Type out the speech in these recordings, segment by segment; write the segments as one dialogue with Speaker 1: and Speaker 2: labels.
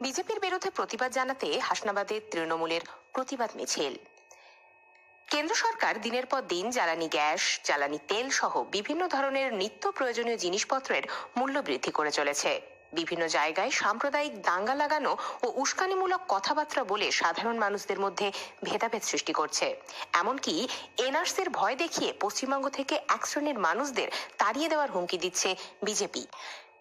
Speaker 1: বিজেপির বিরুদ্ধে প্রতিবাদ জানাতে হাসনাবাদে তৃণমূলের প্রতিবাদ মিছিল। কেন্দ্র সরকার দিনের পর দিন জ্বালানি গ্যাস, জ্বালানি তেল সহ বিভিন্ন ধরনের নিত্য প্রয়োজনীয় জিনিসপত্রের মূল্য বৃদ্ধি করে চলেছে। বিভিন্ন জায়গায় সাম্প্রদায়িক দাঙ্গা লাগানো ও উস্কানিমূলক কথাবার্তা বলে সাধারণ মানুষদের মধ্যে ভেদাভেদ সৃষ্টি করছে। এমনকি এনআরসির ভয় দেখিয়ে পশ্চিমবঙ্গ থেকে এক শ্রেণির মানুষদের তাড়িয়ে দেওয়ার হুমকি দিচ্ছে বিজেপি।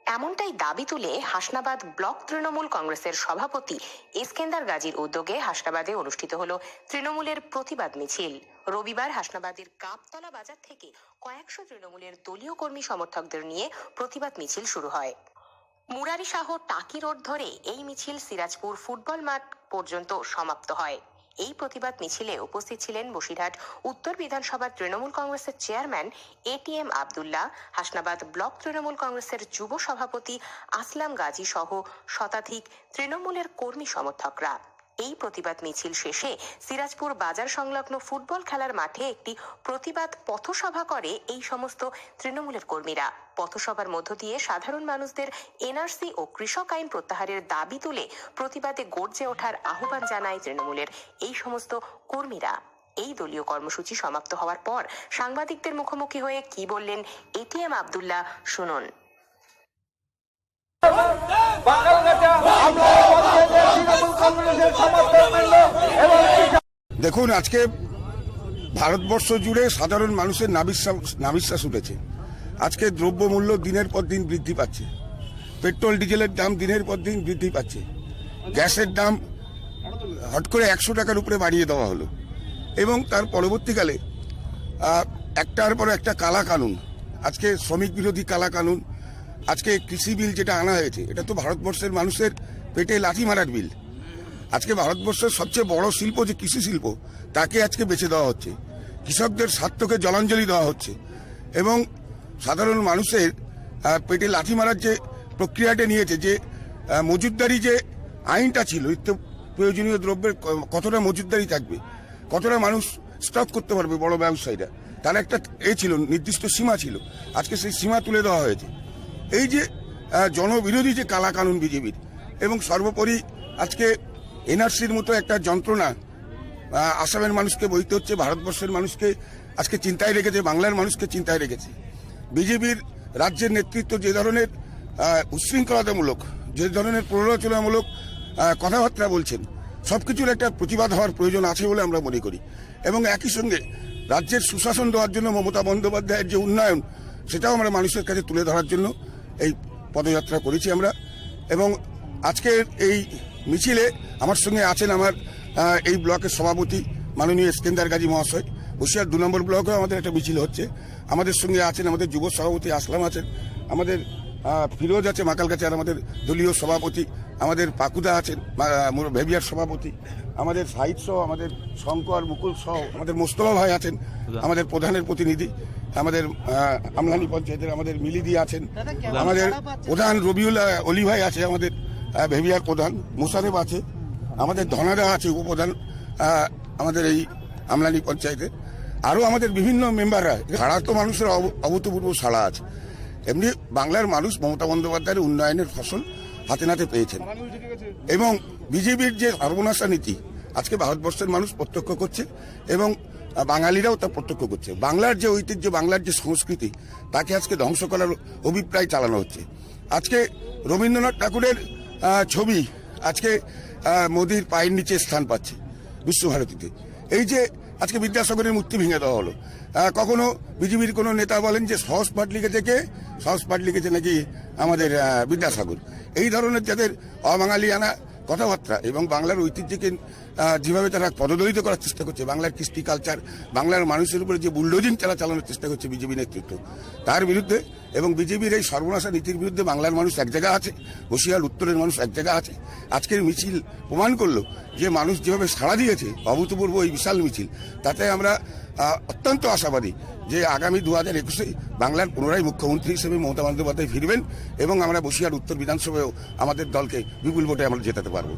Speaker 1: এমনটাই দাবি তুলে হাসনাবাদ ব্লক তৃণমূল কংগ্রেসের সভাপতি ইস্কেন্দার গাজীর উদ্যোগে হাসনাবাদে অনুষ্ঠিত হল তৃণমূলের প্রতিবাদ মিছিল। রবিবার হাসনাবাদের কাপতলা বাজার থেকে কয়েকশো তৃণমূলের দলীয় কর্মী সমর্থকদের নিয়ে প্রতিবাদ মিছিল শুরু হয়। মুরারি শাহ টাকি রোড ধরে এই মিছিল সিরাজপুর ফুটবল মাঠ পর্যন্ত সমাপ্ত হয়। এই প্রতিবাদ মিছিলে উপস্থিত ছিলেন বসিরহাট উত্তর বিধানসভার তৃণমূল কংগ্রেসের chairman ATM Abdullah, Hasnabad block Trinamool কংগ্রেসের যুব সভাপতি আসলাম গাজী সহ শতাধিক তৃণমূলের কর্মী সমর্থকরা। এই প্রতিবাদ মিছিল শেষে সিরাজপুর বাজার সংলগ্ন ফুটবল খেলার মাঠে একটি প্রতিবাদ পথসভা করে এই সমস্ত তৃণমূলের কর্মীরা। পথসভার মধ্য দিয়ে সাধারণ মানুষদের এনআরসি ও কৃষক আইন প্রত্যাহারের দাবি তুলে প্রতিবাদে গর্জে ওঠার আহ্বান জানায় তৃণমূলের এই সমস্ত কর্মীরা। এই দলীয় কর্মসূচি সমাপ্ত হওয়ার পর সাংবাদিকদের মুখোমুখি হয়ে কি বললেন এটিএম আবদুল্লাহ, শুনুন।
Speaker 2: দেখুন, আজকে ভারতবর্ষ জুড়ে সাধারণ মানুষের নাবিশ্বাস নাবিশ্বাস উঠেছে। আজকে দ্রব্যমূল্য দিনের পর দিন বৃদ্ধি পাচ্ছে। পেট্রোল, ডিজেলের দাম দিনের পর দিন বৃদ্ধি পাচ্ছে। গ্যাসের দাম হট করে একশো টাকার উপরে বাড়িয়ে দেওয়া হলো। এবং তার পরবর্তীকালে একটার পর একটা কালা কানুন, আজকে শ্রমিক বিরোধী কালা কানুন, আজকে কৃষি বিল যেটা আনা হয়েছে, এটা তো ভারতবর্ষের মানুষের পেটে লাঠি মারার বিল। আজকে ভারতবর্ষের সবচেয়ে বড় শিল্প যে কৃষি শিল্প তাকে আজকে বেছে দেওয়া হচ্ছে। কৃষকদের স্বার্থকে জলাঞ্জলি দেওয়া হচ্ছে। এবং সাধারণ মানুষের পেটে লাঠি মারার যে প্রক্রিয়াটা নিয়েছে যে আহ, যে আইনটা ছিল নিত্য প্রয়োজনীয় দ্রব্যের কতটা মজুতদারি থাকবে কতটা মানুষ স্টক করতে পারবে বড় ব্যবসায়ীরা তার একটা এ ছিল নির্দিষ্ট সীমা ছিল। আজকে সেই সীমা তুলে দেওয়া হয়েছে। এই যে জনবিরোধী যে কালা কানুন বিজেপির এবং সর্বোপরি আজকে এনআরসির মতো একটা যন্ত্রণা আসামের মানুষকে বইতে হচ্ছে, ভারতবর্ষের মানুষকে আজকে চিন্তায় রেখেছে, বাংলার মানুষকে চিন্তায় রেখেছে। বিজেপির রাজ্যের নেতৃত্ব যে ধরনের উচ্ছৃঙ্খলতামূলক যে ধরনের প্ররোচনামূলক কথাবার্তা বলছেন সব কিছুর একটা প্রতিবাদ হওয়ার প্রয়োজন আছে বলে আমরা মনে করি। এবং একই সঙ্গে রাজ্যের সুশাসন দেওয়ার জন্য মমতা বন্দ্যোপাধ্যায়ের যে উন্নয়ন, সেটাও আমরা মানুষের কাছে তুলে ধরার জন্য এই পদযাত্রা করেছি আমরা। এবং আজকের এই মিছিলে আমার সঙ্গে আছেন আমার এই ব্লকের সভাপতি মাননীয় স্কেন্দার গাজী মহাশয়। বসিরহাট দু নম্বর ব্লকেও আমাদের একটা মিছিল হচ্ছে। আমাদের সঙ্গে আছেন আমাদের যুব সভাপতি আসলাম আছেন। আমাদের ফিরোজ আছে মাকালগাছে আর আমাদের দলীয় সভাপতি। আমাদের পাকুদা আছেন ভেবিয়ার সভাপতি। আমাদের সাহিদ সহ আমাদের শঙ্কর মুকুল সহ আমাদের মোস্তফা ভাই আছেন আমাদের প্রধানের প্রতিনিধি। আমাদের আমলানি পঞ্চায়েতের আমাদের মিলিদি আছেন। আমাদের প্রধান রবিউল আহ, অলি ভাই আছে আমাদের। ভেবিয়ার প্রধান মোসারেফ আছে, আমাদের ধনাদা আছে উপপ্রধান আমাদের এই আমলানি পঞ্চায়েতের আরও আমাদের বিভিন্ন মেম্বাররা সাড়া তো মানুষের অভূতপূর্ব সাড়া আছে। এমনি বাংলার মানুষ মমতা বন্দ্যোপাধ্যায়ের উন্নয়নের ফসল হাতে নাতে পেয়েছেন। এবং বিজেপির যে সর্বনাশা নীতি, আজকে ভারতবর্ষের মানুষ প্রত্যক্ষ করছে এবং বাঙালিরাও তা প্রত্যক্ষ করছে। বাংলার যে ঐতিহ্য, বাংলার যে সংস্কৃতি, তাকে আজকে ধ্বংস করার অভিপ্রায় চালানো হচ্ছে। আজকে রবীন্দ্রনাথ ঠাকুরের ছবি আজকে মোদীর পায়ের নিচে স্থান পাচ্ছে বিশ্বভারতীতে। এই যে আজকে বিদ্যাসাগরের মূর্তি ভেঙে দেওয়া হলো কখনো বিজেপির কোনো নেতা বলেন যে সহজ পাঠ লিখেছে সহজ পাঠ লিখেছে নাকি আমাদের বিদ্যাসাগর? এই ধরনের যাদের অবাঙালিয়ানা কথাবার্তা এবং বাংলার ঐতিহ্যকে যেভাবে তারা পদদলিত করার চেষ্টা করছে, বাংলার কৃষ্টি কালচার বাংলার মানুষের উপরে যে বুলডোজিং চালা চালানোর চেষ্টা করছে বিজেপি নেতৃত্ব, তার বিরুদ্ধে এবং বিজেপির এই সর্বনাশা নীতির বিরুদ্ধে বাংলার মানুষ এক জায়গা আছে বসিরহাট উত্তরের মানুষ এক জায়গা আছে। আজকের মিছিল প্রমাণ করল যে মানুষ যেভাবে সাড়া দিয়েছে, অভূতপূর্ব এই বিশাল মিছিল, তাতে আমরা অত্যন্ত আশাবাদী যে আগামী দু হাজার একুশে বাংলার পুনরায় মুখ্যমন্ত্রী হিসেবে মমতা বন্দ্যোপাধ্যায় ফিরবেন এবং আমরা বসিরহাট উত্তর বিধানসভায়ও আমাদের দলকে বিপুল ভোটে আমরা জেতাতে পারব।